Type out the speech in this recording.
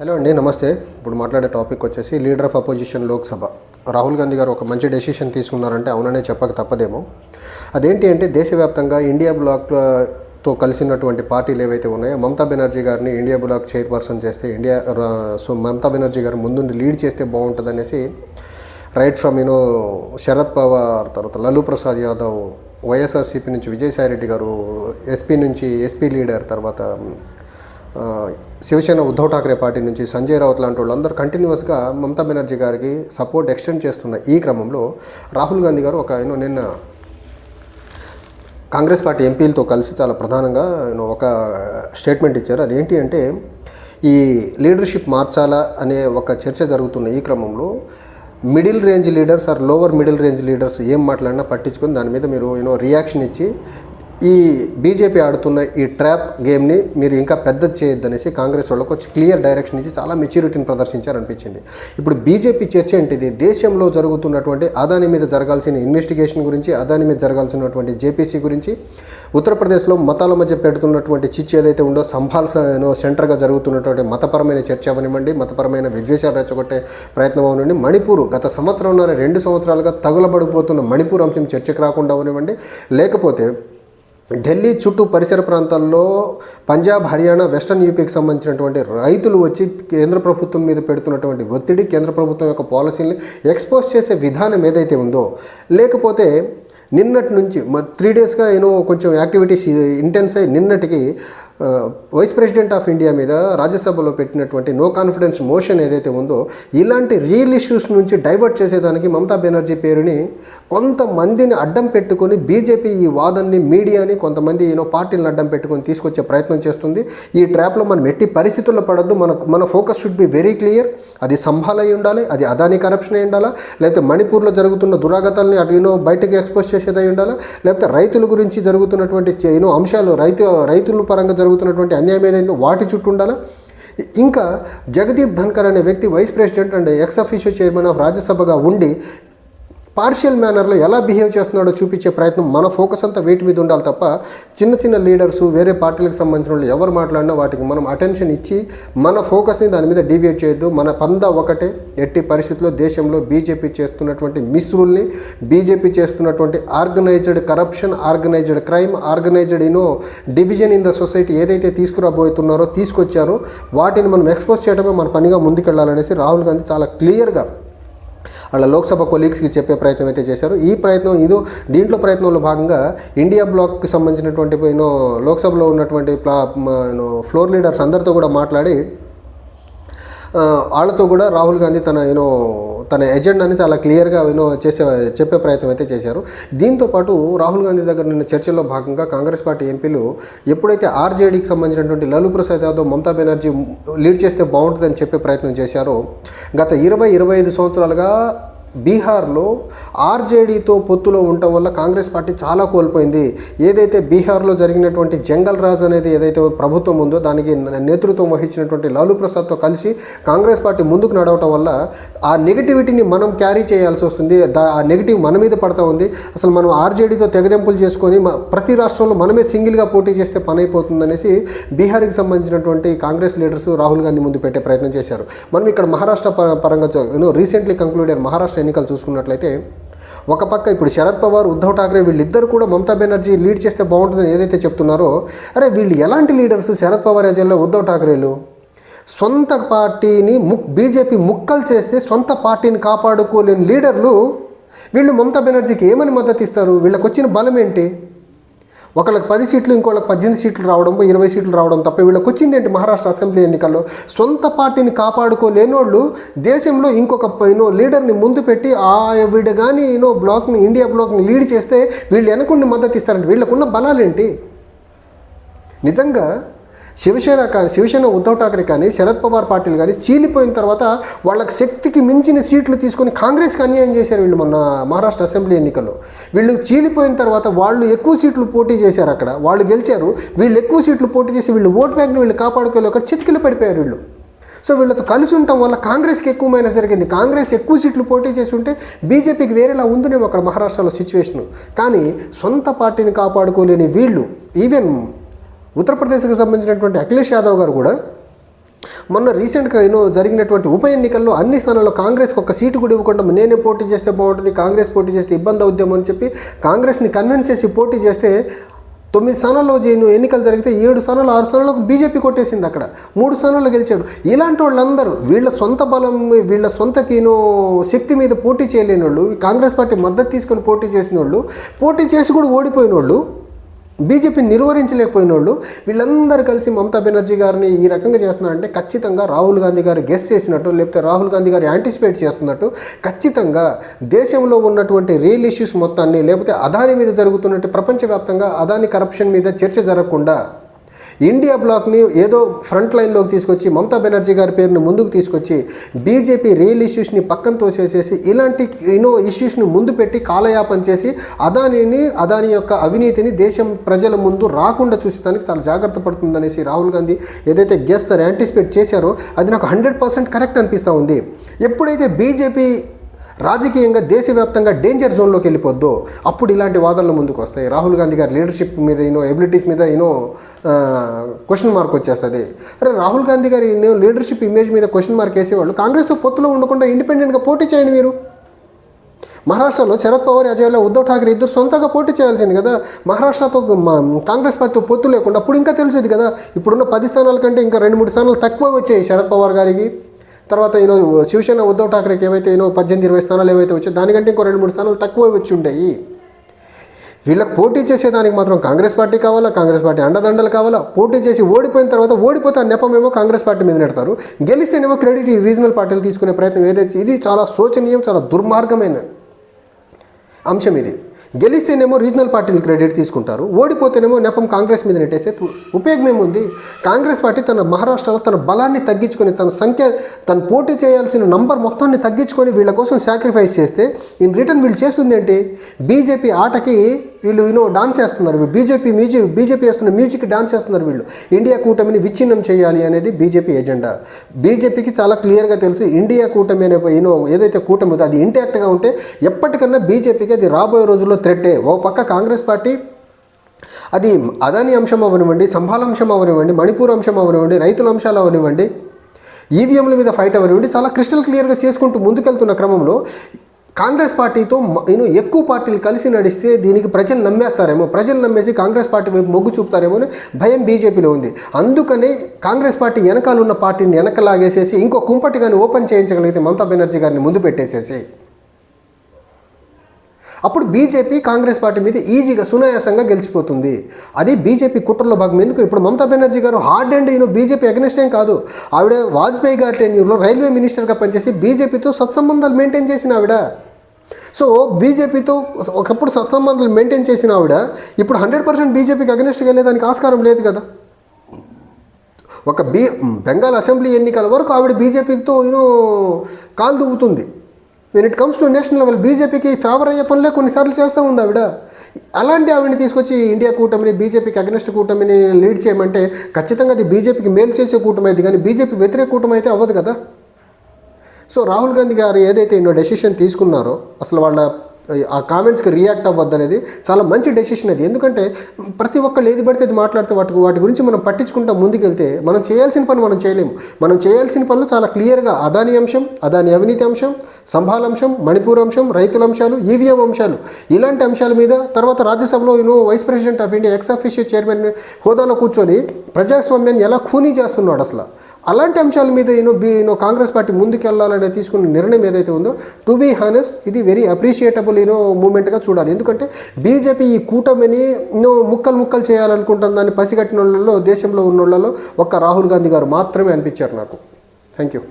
Hello అండి నమస్తే. ఇప్పుడు మాట్లాడే టాపిక్ వచ్చేసి leader of opposition Lok Sabha. Rahul Gandhi గారు ఒక మంచి డెసిషన్ తీసుకున్నారంటే అవుననే చెప్పక తప్పదేమో. అదేంటి అంటే దేశవ్యాప్తంగా ఇండియా బ్లాక్తో కలిసినటువంటి పార్టీలు ఏవైతే ఉన్నాయో మమతా బెనర్జీ గారిని ఇండియా బ్లాక్ చైర్పర్సన్ చేస్తే ఇండియా సో మమతా బెనర్జీ గారు ముందుండి లీడ్ చేస్తే బాగుంటుంది అనేసి right from you know Sharad Pawar తర్వాత లల్లూ ప్రసాద్ యాదవ్ వైఎస్ఆర్సీపీ నుంచి విజయసాయి రెడ్డి గారు ఎస్పీ నుంచి ఎస్పీ లీడర్ తర్వాత శివసేన ఉద్ధవ్ ఠాక్రే పార్టీ నుంచి సంజయ్ రావుత్ లాంటి వాళ్ళందరూ కంటిన్యూస్గా మమతా బెనర్జీ గారికి సపోర్ట్ ఎక్స్టెండ్ చేస్తున్న ఈ క్రమంలో రాహుల్ గాంధీ గారు ఒక యూనో నిన్న కాంగ్రెస్ పార్టీ ఎంపీలతో కలిసి చాలా ప్రధానంగా యూనో ఒక స్టేట్మెంట్ ఇచ్చారు. అదేంటి అంటే ఈ లీడర్షిప్ మార్చాలా అనే ఒక చర్చ జరుగుతున్న ఈ క్రమంలో middle range leaders or lower middle range leaders ఏం మాట్లాడినా పట్టించుకొని దాని మీద మీరు యూనో రియాక్షన్ ఇచ్చి ఈ బీజేపీ ఆడుతున్న ఈ ట్రాప్ గేమ్ని మీరు ఇంకా పెద్ద చేయొద్దనేసి కాంగ్రెస్ వాళ్ళకు వచ్చి క్లియర్ డైరెక్షన్ ఇచ్చి చాలా మెచ్యూరిటీని ప్రదర్శించారనిపించింది. ఇప్పుడు బీజేపీ చర్చ ఏంటిది? దేశంలో జరుగుతున్నటువంటి అదాని మీద జరగాల్సిన ఇన్వెస్టిగేషన్ గురించి అదాని మీద జరగాల్సినటువంటి జేపీసీ గురించి ఉత్తరప్రదేశ్లో మతాల మధ్య పెడుతున్నటువంటి చిచ్చు ఏదైతే ఉందో సంభాల్సనో సెంటర్గా జరుగుతున్నటువంటి మతపరమైన చర్చ అవనివ్వండి మతపరమైన విద్వేషాలు రెచ్చగొట్టే ప్రయత్నం అవనివ్వండి మణిపూర్ గత సంవత్సరంన్నర రెండు సంవత్సరాలుగా తగులబడిపోతున్న మణిపూర్ అంశం చర్చకు రాకుండా అవనివ్వండి లేకపోతే ఢిల్లీ చుట్టూ పరిసర ప్రాంతాల్లో పంజాబ్ హర్యానా వెస్టర్న్ యూపీకి సంబంధించినటువంటి రైతులు వచ్చి కేంద్ర ప్రభుత్వం మీద పెడుతున్నటువంటి ఒత్తిడి కేంద్ర ప్రభుత్వం యొక్క పాలసీని ఎక్స్పోజ్ చేసే విధానం ఏదైతే ఉందో లేకపోతే నిన్నటి నుంచి త్రీ డేస్గా ఏమో కొంచెం యాక్టివిటీస్ ఇంటెన్స్ అయ్యి నిన్నటికి వైస్ ప్రెసిడెంట్ ఆఫ్ ఇండియా మీద రాజ్యసభలో పెట్టినటువంటి నో కాన్ఫిడెన్స్ మోషన్ ఏదైతే ఉందో ఇలాంటి రియల్ ఇష్యూస్ నుంచి డైవర్ట్ చేసేదానికి మమతా బెనర్జీ పేరుని కొంతమందిని అడ్డం పెట్టుకొని బీజేపీ ఈ వాదన్ని మీడియాని కొంతమంది యూనో పార్టీలను అడ్డం పెట్టుకొని తీసుకొచ్చే ప్రయత్నం చేస్తుంది. ఈ ట్రాప్లో మనం ఎట్టి పరిస్థితుల్లో పడద్దు. మన మన focus should be very clear అది సంభాల్ అయి ఉండాలి అది అదాని కరప్షన్ అయి ఉండాలా లేకపోతే మణిపూర్లో జరుగుతున్న దురాగతాలని అటు యూనో బయటకు ఎక్స్పోజ్ చేసేదై ఉండాలా లేకపోతే రైతుల గురించి జరుగుతున్నటువంటి యూనో అంశాలు రైతు రైతుల పరంగా జరుగుతున్నటువంటి అన్యాయం ఏదైందో వాటి చుట్టూ ఉండాలా? ఇంకా జగదీప్ ధన్కర్ అనే వ్యక్తి vice president and ex officio chairman of రాజ్యసభగా ఉండి పార్షియల్ మేనర్లో ఎలా బిహేవ్ చేస్తున్నాడో చూపించే ప్రయత్నం మన ఫోకస్ అంతా వీటి మీద ఉండాలి తప్ప చిన్న చిన్న లీడర్స్ వేరే పార్టీలకు సంబంధించిన వాళ్ళు ఎవరు మాట్లాడినా వాటికి మనం అటెన్షన్ ఇచ్చి మన ఫోకస్ని దాని మీద డీవియేట్ చేయొద్దు. మన పంద ఒకటే. ఎట్టి పరిస్థితుల్లో దేశంలో బీజేపీ చేస్తున్నటువంటి మిస్రుల్ని బీజేపీ చేస్తున్నటువంటి organised corruption organised crime organised Eno division in the society ఏదైతే తీసుకురాబోతున్నారో తీసుకొచ్చారో వాటిని మనం ఎక్స్పోజ్ చేయడమే మన పనిగా ముందుకెళ్ళాలనేసి రాహుల్ గాంధీ చాలా క్లియర్గా వాళ్ళ లోక్సభ కొలీగ్స్కి చెప్పే ప్రయత్నం అయితే చేశారు. ఈ ప్రయత్నం ఇదో దీంట్లో ప్రయత్నంలో భాగంగా ఇండియా బ్లాక్కి సంబంధించినటువంటి యూనో లోక్సభలో ఉన్నటువంటి ప్లా ఫ్లోర్ లీడర్స్ అందరితో కూడా మాట్లాడి వాళ్ళతో కూడా రాహుల్ గాంధీ తన యూనో తన ఎజెండాని చాలా క్లియర్గా వినో చేసే చెప్పే ప్రయత్నం అయితే చేశారు. దీంతో పాటు రాహుల్ గాంధీ దగ్గర నిన్న చర్చల్లో భాగంగా కాంగ్రెస్ పార్టీ ఎంపీలు ఎప్పుడైతే ఆర్జేడీకి సంబంధించినటువంటి లలూ ప్రసాద్ యాదవ్ మమతా బెనర్జీ లీడ్ చేస్తే బాగుంటుందని చెప్పే ప్రయత్నం చేశారో గత ఇరవై ఇరవై ఐదు సంవత్సరాలుగా బీహార్లో ఆర్జేడీతో పొత్తులో ఉండటం వల్ల కాంగ్రెస్ పార్టీ చాలా కోల్పోయింది. ఏదైతే బీహార్లో జరిగినటువంటి జంగల్ రాజ్ అనేది ఏదైతే ప్రభుత్వం ఉందో దానికి నేతృత్వం వహించినటువంటి లాలూ ప్రసాద్తో కలిసి కాంగ్రెస్ పార్టీ ముందుకు నడవటం వల్ల ఆ నెగిటివిటీని మనం క్యారీ చేయాల్సి వస్తుంది. దా ఆ నెగిటివ్ మన మీద పడతా ఉంది. అసలు మనం ఆర్జేడీతో తెగదెంపులు చేసుకొని ప్రతి రాష్ట్రంలో మనమే సింగిల్గా పోటీ చేస్తే పని అయిపోతుందనేసి బీహార్కి సంబంధించినటువంటి కాంగ్రెస్ లీడర్స్ రాహుల్ గాంధీ ముందు పెట్టే ప్రయత్నం చేశారు. మనం ఇక్కడ మహారాష్ట్ర పరంగా యూనో రీసెంట్లీ కంక్లూడెడ్ మహారాష్ట్ర ఎన్నికలు చూసుకున్నట్లయితే ఒక పక్క ఇప్పుడు శరద్ పవార్ ఉద్ధవ్ ఠాక్రే వీళ్ళిద్దరు కూడా మమతా బెనర్జీ లీడ్ చేస్తే బాగుంటుందని ఏదైతే చెప్తున్నారో అరే వీళ్ళు ఎలాంటి లీడర్స్ శరద్ పవార్ ఏజెంట్లో ఉద్ధవ్ ఠాక్రేలు? సొంత పార్టీని ముక్ బీజేపీ ముక్కలు చేస్తే సొంత పార్టీని కాపాడుకోలేని లీడర్లు వీళ్ళు మమతా బెనర్జీకి ఏమని మద్దతు ఇస్తారు? వీళ్ళకి వచ్చిన బలం ఏంటి? ఒకళ్ళకి పది సీట్లు ఇంకోళ్ళకి పద్దెనిమిది సీట్లు రావడం ఇరవై సీట్లు రావడం తప్ప వీళ్ళకి వచ్చింది ఏంటి? మహారాష్ట్ర అసెంబ్లీ ఎన్నికల్లో సొంత పార్టీని కాపాడుకోలేనోళ్ళు దేశంలో ఇంకొక యూనో లీడర్ని ముందు పెట్టి ఆ వీడు కానీ యూనో బ్లాక్ని ఇండియా బ్లాక్ని లీడ్ చేస్తే వీళ్ళు వెనకుండి మద్దతు ఇస్తారంటే వీళ్ళకున్న బలాలేంటి? నిజంగా శివసేన కానీ శివసేన ఉద్ధవ్ ఠాక్రే కానీ శరద్ పవార్ పార్టీలు కానీ చీలిపోయిన తర్వాత వాళ్ళకి శక్తికి మించిన సీట్లు తీసుకొని కాంగ్రెస్కి అన్యాయం చేశారు వీళ్ళు మొన్న మహారాష్ట్ర అసెంబ్లీ ఎన్నికల్లో. వీళ్ళు చీలిపోయిన తర్వాత వాళ్ళు ఎక్కువ సీట్లు పోటీ చేశారు అక్కడ. వాళ్ళు గెలిచారు. వీళ్ళు ఎక్కువ సీట్లు పోటీ చేసి వీళ్ళు ఓట్ బ్యాంక్ని వీళ్ళు కాపాడుకోలేక చితికిలు పడిపోయారు వీళ్ళు. సో వీళ్ళతో కలిసి ఉండటం వల్ల కాంగ్రెస్కి ఎక్కువ మైనస్ జరిగింది. కాంగ్రెస్ ఎక్కువ సీట్లు పోటీ చేసి ఉంటే బీజేపీకి వేరేలా ఉందనేమో అక్కడ మహారాష్ట్రలో సిచ్యువేషన్. కానీ సొంత పార్టీని కాపాడుకోలేని వీళ్ళు ఈవెన్ ఉత్తరప్రదేశ్కి సంబంధించినటువంటి అఖిలేష్ యాదవ్ గారు కూడా మొన్న రీసెంట్గా యూనో జరిగినటువంటి ఉప ఎన్నికల్లో అన్ని స్థానాల్లో కాంగ్రెస్కి ఒక సీటు కూడా ఇవ్వకుండా నేనే పోటీ చేస్తే బాగుంటుంది కాంగ్రెస్ పోటీ చేస్తే ఇబ్బంది అవుద్దామని అని చెప్పి కాంగ్రెస్ని కన్విన్స్ చేసి పోటీ చేస్తే తొమ్మిది స్థానాల్లో ఎన్నికలు జరిగితే ఏడు స్థానాలు ఆరు స్థానాలకు బీజేపీ కొట్టేసింది అక్కడ. మూడు స్థానాల్లో గెలిచాడు. ఇలాంటి వాళ్ళందరూ వీళ్ళ సొంత బలం వీళ్ళ సొంత తీనో శక్తి మీద పోటీ చేయలేని వాళ్ళు కాంగ్రెస్ పార్టీ మద్దతు తీసుకొని పోటీ చేసిన వాళ్ళు పోటీ చేసి కూడా ఓడిపోయిన వాళ్ళు బీజేపీని నిర్వహించలేకపోయిన వాళ్ళు వీళ్ళందరూ కలిసి మమతా బెనర్జీ గారిని ఈ రకంగా చేస్తున్నారంటే ఖచ్చితంగా రాహుల్ గాంధీ గారు గెస్ట్ చేసినట్టు లేకపోతే రాహుల్ గాంధీ గారు యాంటిసిపేట్ చేస్తున్నట్టు ఖచ్చితంగా దేశంలో ఉన్నటువంటి రియల్ ఇష్యూస్ మొత్తాన్ని లేకపోతే అదాని మీద జరుగుతున్నట్టు ప్రపంచవ్యాప్తంగా అదాని కరప్షన్ మీద చర్చ జరగకుండా ఇండియా బ్లాక్ని ఏదో ఫ్రంట్ లైన్లోకి తీసుకొచ్చి మమతా బెనర్జీ గారి పేరును ముందుకు తీసుకొచ్చి బీజేపీ రియల్ ఇష్యూస్ని పక్కన తోసేసేసి ఇలాంటి ఎన్నో ఇష్యూస్ని ముందు పెట్టి కాలయాపన చేసి అదానిని అదాని యొక్క అవినీతిని దేశం ప్రజల ముందు రాకుండా చూసేదానికి చాలా జాగ్రత్త పడుతుందనేసి రాహుల్ గాంధీ ఏదైతే గెస్ సార్ యాంటిసిపేట్ చేశారో అది నాకు హండ్రెడ్ పర్సెంట్ కరెక్ట్ అనిపిస్తూ ఉంది. ఎప్పుడైతే బీజేపీ రాజకీయంగా దేశవ్యాప్తంగా డేంజర్ జోన్లోకి వెళ్ళిపోద్దో అప్పుడు ఇలాంటి వాదనలు ముందుకు వస్తాయి. రాహుల్ గాంధీ గారి లీడర్షిప్ మీద యూనో ఎబిలిటీస్ మీద యూనో క్వశ్చన్ మార్క్ వచ్చేస్తుంది. అరే రాహుల్ గాంధీ గారి లీడర్షిప్ ఇమేజ్ మీద క్వశ్చన్ మార్క్ వేసేవాళ్ళు కాంగ్రెస్తో పొత్తులో ఉండకుండా ఇండిపెండెంట్గా పోటీ చేయండి మీరు. మహారాష్ట్రలో శరద్ పవార్ అజయ్లో ఉద్ధవ్ ఠాకరే ఇద్దరు సొంతంగా పోటీ చేయాల్సింది కదా. మహారాష్ట్రతో కాంగ్రెస్ పార్టీతో పొత్తు లేకుండా అప్పుడు ఇంకా తెలిసేది కదా. ఇప్పుడున్న పది స్థానాల కంటే ఇంకా రెండు మూడు స్థానాలు తక్కువ వచ్చాయి శరద్ పవార్ గారికి. తర్వాత ఈయన శివసేన ఉద్ధవ్ ఠాక్రేకి ఏవైతే ఈయనో పద్దెనిమిది ఇరవై స్థానాలు ఏవైతే వచ్చాయో దానికంటే ఇంకో రెండు మూడు స్థానాలు తక్కువ వచ్చి ఉంటాయి వీళ్ళకి పోటీ చేసేదానికి మాత్రం కాంగ్రెస్ పార్టీ కావాలా కాంగ్రెస్ పార్టీ అండదండలు కావాలా? పోటీ చేసి ఓడిపోయిన తర్వాత ఓడిపోతే ఆ నెపమేమో కాంగ్రెస్ పార్టీ మీద నెడతారు. గెలిస్తేనేమో క్రెడిట్ ఈ రీజనల్ పార్టీలు తీసుకునే ప్రయత్నం. ఏదైతే ఇది చాలా శోచనీయం చాలా దుర్మార్గమైన అంశం ఇది. గెలిస్తేనేమో రీజనల్ పార్టీలు క్రెడిట్ తీసుకుంటారు ఓడిపోతేనేమో నెపం కాంగ్రెస్ మీద నెట్టేస్తే ఉపయోగం ఏముంది? కాంగ్రెస్ పార్టీ తన మహారాష్ట్రలో తన బలాన్ని తగ్గించుకొని తన సంఖ్య తను పోటీ చేయాల్సిన నంబర్ మొత్తాన్ని తగ్గించుకొని వీళ్ళ కోసం సాక్రిఫైస్ చేస్తే ఇన్ రిటర్న్ వీళ్ళు చేస్తుంది ఏంటి బీజేపీ ఆటకి వీళ్ళు యూనో డాన్స్ చేస్తున్నారు బీజేపీ మ్యూజిక్ బీజేపీ వేస్తున్న మ్యూజిక్ డాన్స్ చేస్తున్నారు వీళ్ళు. ఇండియా కూటమిని విచ్ఛిన్నం చేయాలి అనేది బీజేపీ ఎజెండా బీజేపీకి చాలా క్లియర్గా తెలుసు ఇండియా కూటమి అనే యూనో ఏదైతే కూటమి ఉందో అది ఇంటాక్ట్గా ఉంటే ఎప్పటికన్నా బీజేపీకి అది రాబోయే రోజుల్లో థ్రెట్టే ఓ పక్క కాంగ్రెస్ పార్టీ అది అదాని అంశం అవనివ్వండి సంభాల అంశం అవనివ్వండి మణిపూర్ అంశం అవనివ్వండి రైతుల అంశాలు అవనివ్వండి ఈవీఎంల మీద ఫైట్ అవనివ్వండి చాలా క్రిస్టల్ క్లియర్గా చేసుకుంటూ ముందుకెళ్తున్న క్రమంలో కాంగ్రెస్ పార్టీతో నేను ఎక్కువ పార్టీలు కలిసి నడిస్తే దీనికి ప్రజలు నమ్మేస్తారేమో. ప్రజలు నమ్మేసి కాంగ్రెస్ పార్టీ వైపు మొగ్గు చూపుతారేమో అని భయం బీజేపీలో ఉంది. అందుకనే కాంగ్రెస్ పార్టీ వెనకాల ఉన్న పార్టీని వెనక లాగేసేసి ఇంకో కుంపటి కానీ ఓపెన్ చేయించగలిగితే మమతా బెనర్జీ గారిని ముందు పెట్టేసేసి. అప్పుడు బీజేపీ కాంగ్రెస్ పార్టీ మీద ఈజీగా సునాయాసంగా గెలిచిపోతుంది. అది బీజేపీ కుట్రలో భాగం. ఎందుకు? ఇప్పుడు మమతా బెనర్జీ గారు హార్డ్ అండ్ ఈయన బీజేపీ అగ్నెస్ట్ ఏం కాదు. ఆవిడ వాజ్పేయి గారి టెన్యూర్లో రైల్వే మినిస్టర్గా పనిచేసి బీజేపీతో సత్సంబంధాలు మెయింటైన్ చేసిన ఆవిడ. సో బీజేపీతో ఒకప్పుడు సత్సంబంధాలు మెయింటైన్ చేసిన ఆవిడ ఇప్పుడు హండ్రెడ్ పర్సెంట్ బీజేపీకి అగ్నెస్ట్గా వెళ్ళేదానికి ఆస్కారం లేదు కదా. ఒక బీ బెంగాల్ అసెంబ్లీ ఎన్నికల వరకు ఆవిడ బీజేపీతో యూనో కాలు దువ్వుతుంది. When it comes to national level బీజేపీకి ఫేవర్ అయ్యే పనులే కొన్నిసార్లు చేస్తూ ఉంది ఆవిడ. అలాంటి ఆవిడని తీసుకొచ్చి ఇండియా కూటమిని బీజేపీకి అగ్నెస్ట్ కూటమిని లీడ్ చేయమంటే ఖచ్చితంగా అది బీజేపీకి మేలు చేసే కూటమి అయితే కానీ బీజేపీ వ్యతిరేక కూటమి అయితే అవ్వదు కదా. సో రాహుల్ గాంధీ గారు ఏదైతే ఎన్నో డెసిషన్ తీసుకున్నారో అసలు వాళ్ళ ఆ కామెంట్స్కి రియాక్ట్ అవ్వద్దు అనేది చాలా మంచి డెసిషన్ అది. ఎందుకంటే ప్రతి ఒక్కళ్ళు ఏది పడితే అది మాట్లాడితే వాటి వాటి గురించి మనం పట్టించుకుంటా ముందుకెళ్తే మనం చేయాల్సిన పని మనం చేయలేము మనం చేయాల్సిన పనులు చాలా క్లియర్గా అదాని అంశం అదాని అవినీతి అంశం సంభాల అంశం మణిపూర్ అంశం రైతుల అంశాలు ఈవీఎం అంశాలు. ఇలాంటి అంశాల మీద తర్వాత రాజ్యసభలో ఈయన vice president of India ex official chairman హోదాలో కూర్చొని ప్రజాస్వామ్యాన్ని ఎలా ఖూనీ చేస్తున్నాడు అసలు? అలాంటి అంశాల మీద you know be you know Congress party ముందుకెళ్ళాలని తీసుకున్న నిర్ణయం ఏదైతే ఉందో టు బీ హానెస్ట్ ఇది వెరీ అప్రిషియేటబుల్ యూనో మూమెంట్గా చూడాలి. ఎందుకంటే బీజేపీ ఈ కూటమిని యూనో ముక్కలు ముక్కలు చేయాలనుకుంటున్న దాన్ని పసిగట్టిన వాళ్ళలో దేశంలో ఉన్న వాళ్ళలో ఒక్క రాహుల్ గాంధీ గారు మాత్రమే అనిపించారు నాకు. Thank you